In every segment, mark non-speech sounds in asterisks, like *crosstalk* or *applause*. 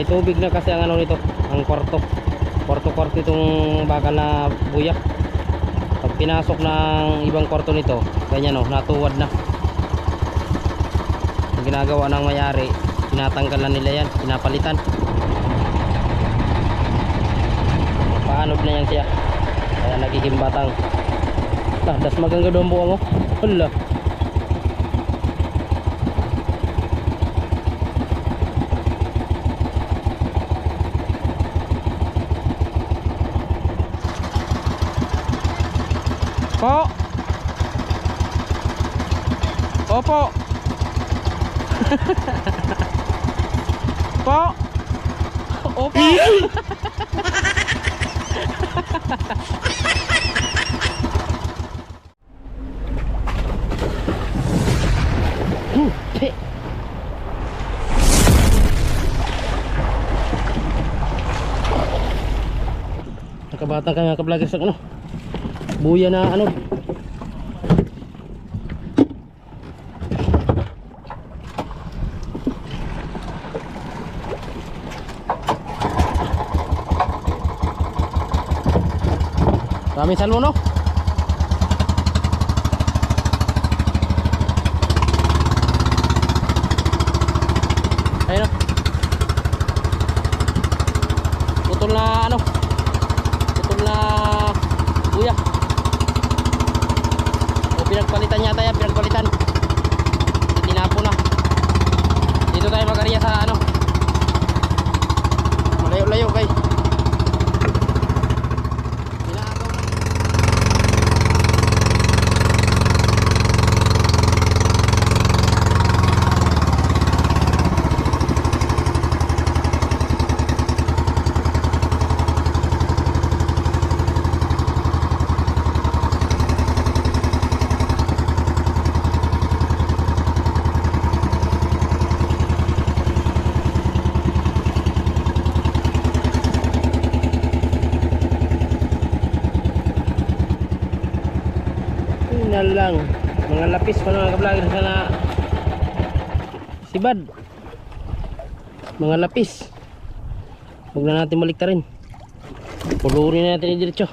May tubig na kasi ang ano nito, ang kwarto. Kwarto-kwarto itong bakal na buyak. Pag pinasok ng ibang kwarto nito, ganyan oh, natuwad na. Ang ginagawa ng mayari, tinatanggalan nila yan, pinapalitan. Paanod na yan siya. Kaya nagiging batang. Ah, das maganda doon buwa mo. Hala. Po. Opo. po. Opo. Pe. Nakabatang ka nga ka-vloggers ng ano. Buya na ano. Dami salmo no? Ayun no? Putol na ano? Putol na buya. O pinagpalitan yata yan, pinagpalitan. Tinapo na. Dito tayo mag-ariya sa ano? Malayo-layo kay. Inaagaw na. Yun na lang. Mga lapis pa mga ka-vlogger sana sibad. Mga lapis. Huwag na natin baliktarin. Pulurin na natin diretso.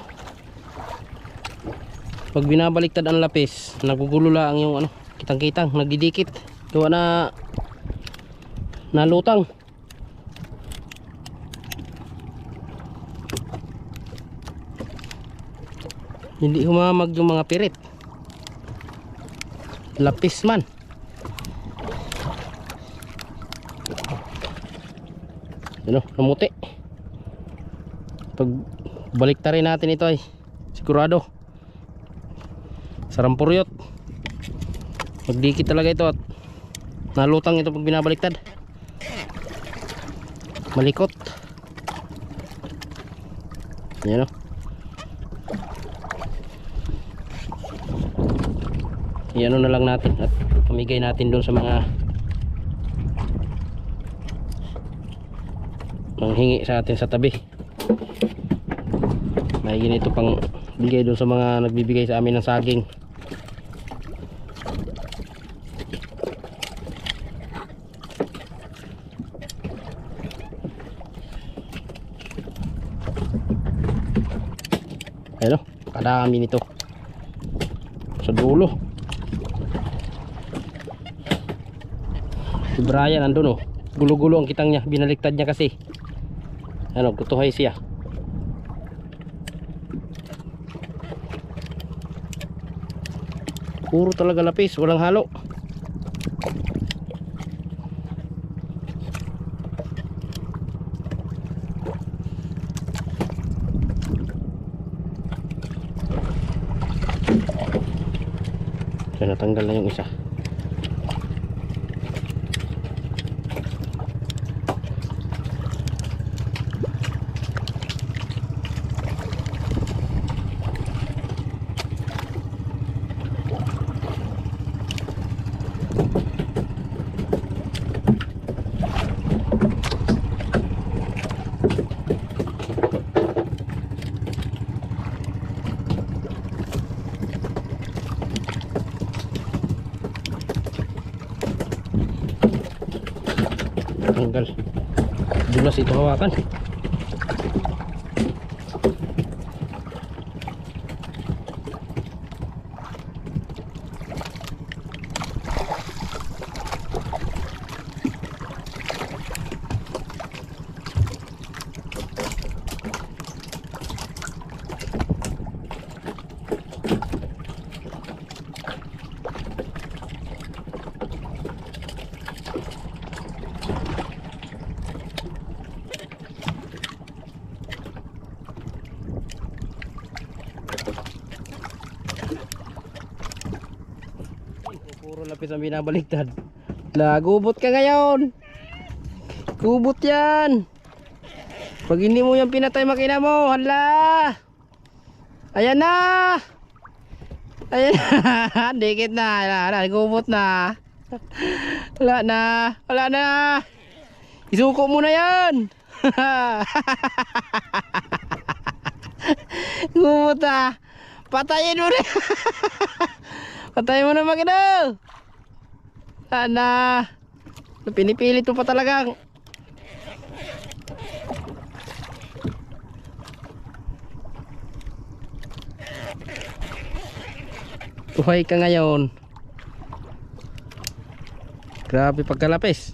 Pag binabaliktad ang lapis, nagugulo lang yung ano, kitang-kitang, nagdidikit. Gawa na nalutang. Hindi humamag yung mga pirit. Lapis man. Ano, namuti. Pag balik rin natin ito ay sigurado. Sarampuryot. Magdikit talaga ito at nalutang ito pag binabaliktad. Malikot. Yan o. Iano na lang natin at pamigay natin doon sa mga manghingi sa atin sa tabi. May ganito pang bigay doon sa mga nagbibigay sa amin ng saging. Ayun o, kadami nito. Sa dulo. Si Brian andun oh. Gulo-gulo ang kitang niya. Binaliktad niya kasi. Ano, kutuhay siya. Puro talaga lapis, walang halo. Kaya natanggal na yung isa. Tanggal Madulas ito hawakan. Puro lapis ang binabaliktad. La, gubot ka ngayon. Gubot yan. Pag hindi mo yan pinatay makina mo, hala. Ayan na. Ayan na. *laughs* Dikit na. Wala na. Gubot na. Wala na. Wala na. Isuko mo na yan. *laughs* Gubot na. Patayin mo na. *laughs* Patayin mo na makina. Sana. Pinipilit mo pa talagang. Buhay ka ngayon. Grabe pagkalapis.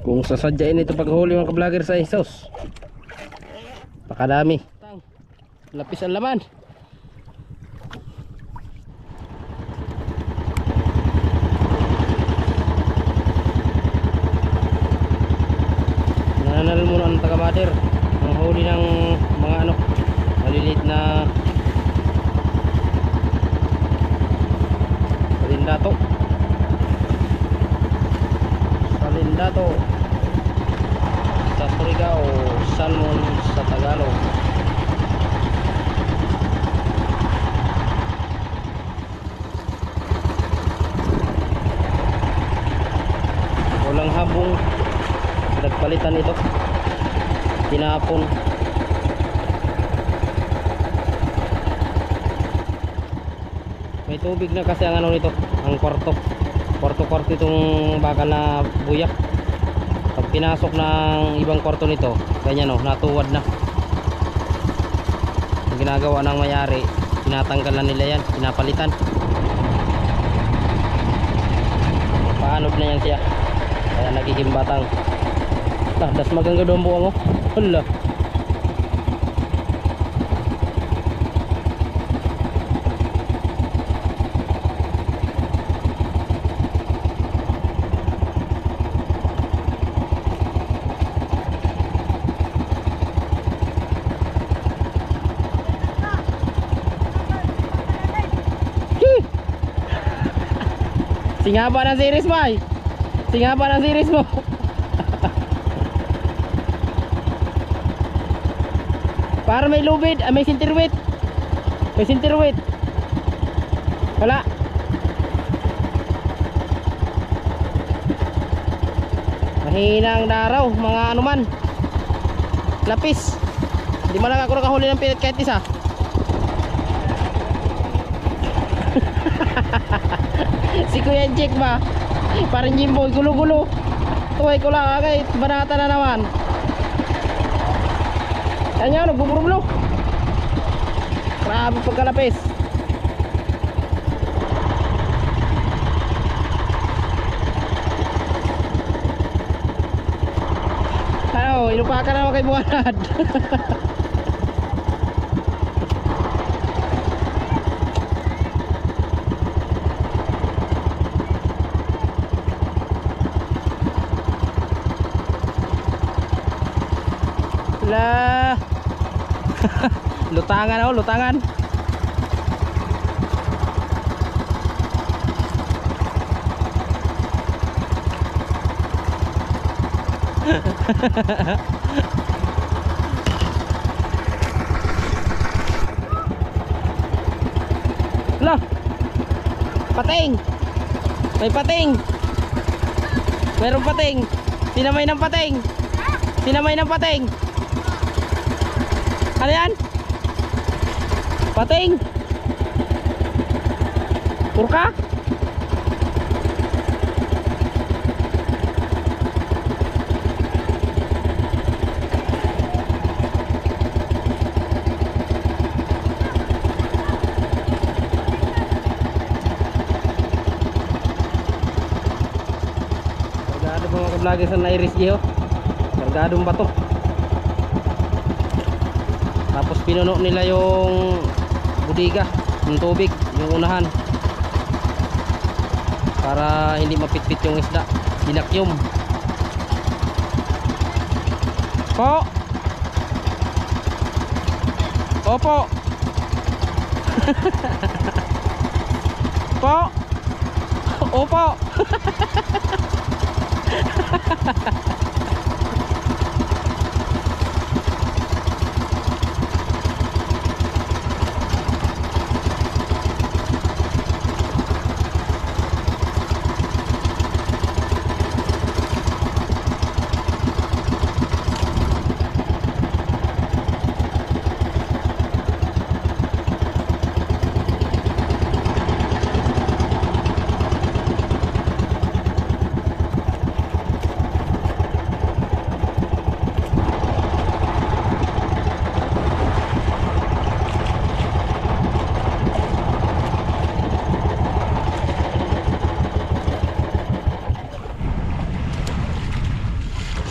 Kung sasadyain ito paghuli mga ka-vlogger sa isos. Pakadami. Lapis ang laman. Nananal muna ang taga-mater. Ang huli ng mga ano, maliliit na salindato. Salindato. Sa Surigao, salmon sa Tagalog. walang habong nagpalitan ito tinapon. May tubig na kasi ang ano nito ang kwarto. Kwarto kwarto itong bakal na buyak. Pag pinasok ng ibang kwarto nito ganyan o natuwad na. Ang ginagawa ng mayari tinatanggal na nila yan pinapalitan. Paanod na yan siya. Kaya nagiging batang ah, das magangga doon buwang mo hala Hih! Singapa ng series mo ay. Singapa ng series mo. Para may lubid, ah, may sinterwit. May sinterwit. Wala. Mahina ang daraw, mga anuman. Lapis. Hindi man lang ako nakahuli ng pilit kahit isa. *laughs* si Kuya Jack ba? Parang Jimbo, gulo-gulo. Tuway ko lang agay, banata na naman. Yan yun, nagbuburublo. Grabe pagkalapis. Ano, inupakan naman kay Buwanad. La. *laughs* *laughs* lutangan oh, lutangan. *laughs* Lah. Pating. May pating. Meron pating. Sinamay ng pating. Sinamay ng pating. Ano yan? Pating. Turka? Kargado pa mga kablogger sa Nairis Iho. Kargadong bato. Tapos pinuno nila yung budiga ng tubig, yung unahan. Para hindi mapitpit yung isda. Dinakyum. Po. Opo. *laughs* po. Opo. *laughs*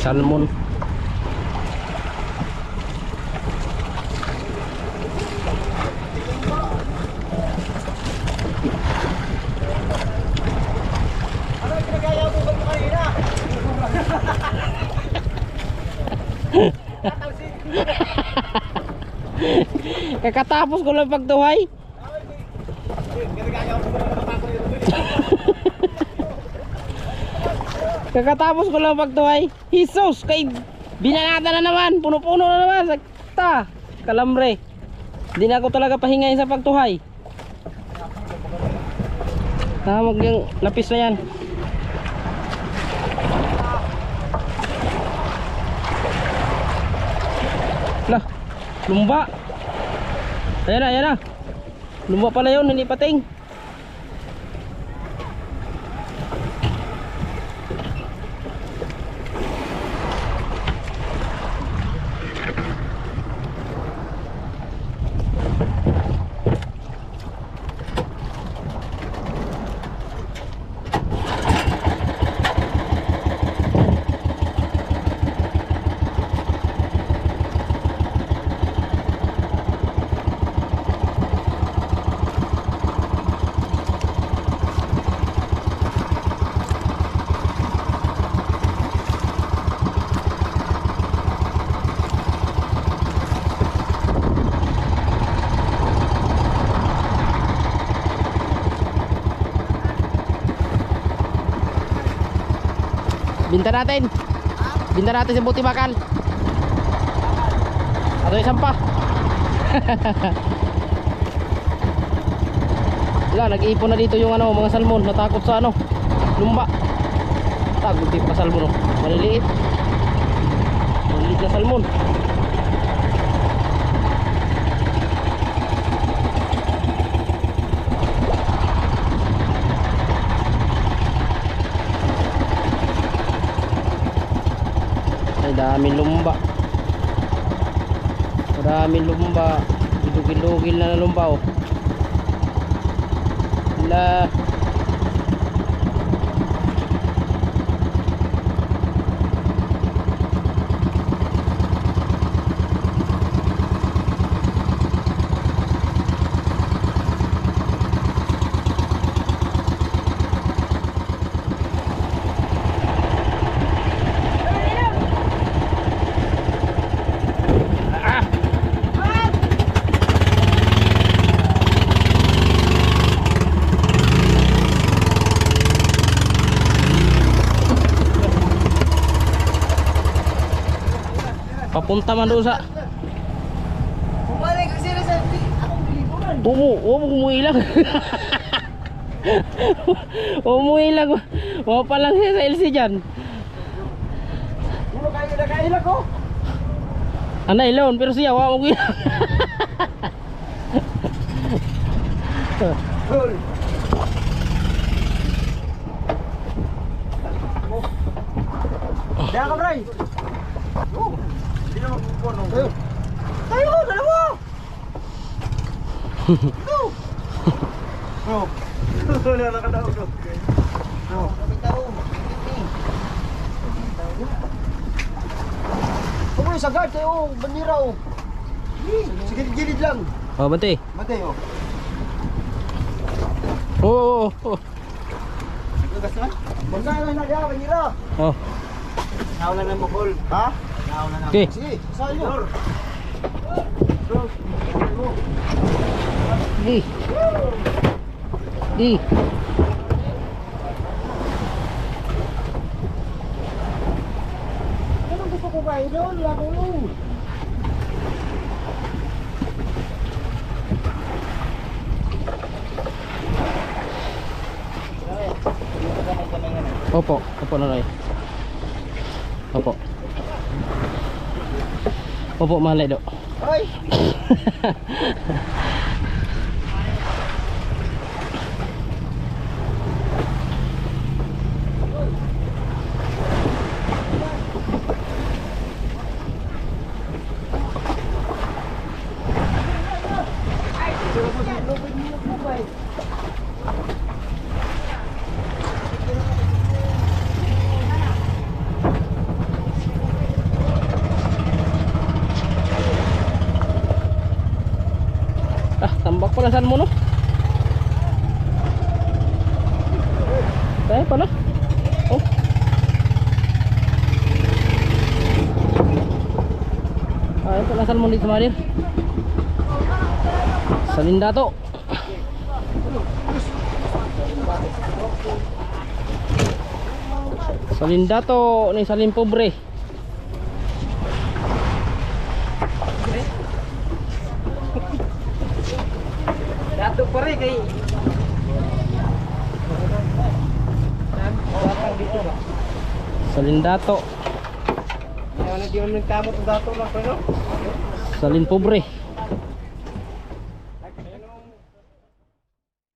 Salmon. Kakatapos ko lang pagtuhay. Kakatapos ko lang pagtuhay. Jesus, kay binanata na naman. Puno-puno na naman. Sakta. Kalambre. Hindi na ako talaga pahingayin sa pagtuhay. Tawag yung lapis na yan. Lah, lumba. Ayan na, ayan na. Lumba pala yun, hindi Binta natin. Binta natin sa buti bakal. Ato isang pa. *laughs* Wala, nag-iipon na dito yung ano, mga salmon. Natakot sa ano, lumba. Takot din pa salmon. Oh. Maliliit. Maliliit na salmon. Ay, daming lumba. Maraming lumba. Ilugil-lugil na na lumba, oh. La. papunta man doon sa Kumare ko sila sa akong bilibuan. Umo, umo kumuilag. Umuilag. Wa pa lang siya sa LC diyan. Ulo kayo na kailag ko. Ana ilon pero siya wa mo ilag. Ya, kabray. Oh hindi naman kukuno. Tayo. Tayo, dalawa. Go. Go. Wala na ka daw. Go. Go. Kung yung sagad, tayo, oh, bandira, oh. Sige, gilid lang. Oh, bante. Matay, oh. Oo, oo, oo. Gagas na? Banda na na diya, bandira. Oh. Nawala na mo, Paul. Ha? Na. Okay. Di. Di. Opo, opo nanay. Opo. Opo, mahal do. Ay! *laughs* Ah, tambak pala saan mo no? Tayo pala. Oh. Ah, ito lang saan mo dito Madir. Sa Lindato. Sa Lindato ni Salim Pobre. Dato pa rin kay... Batang dito ba? Sa Lindato. Ayaw na di mo nagtamot ang dato lang, pero... Salin Pobre.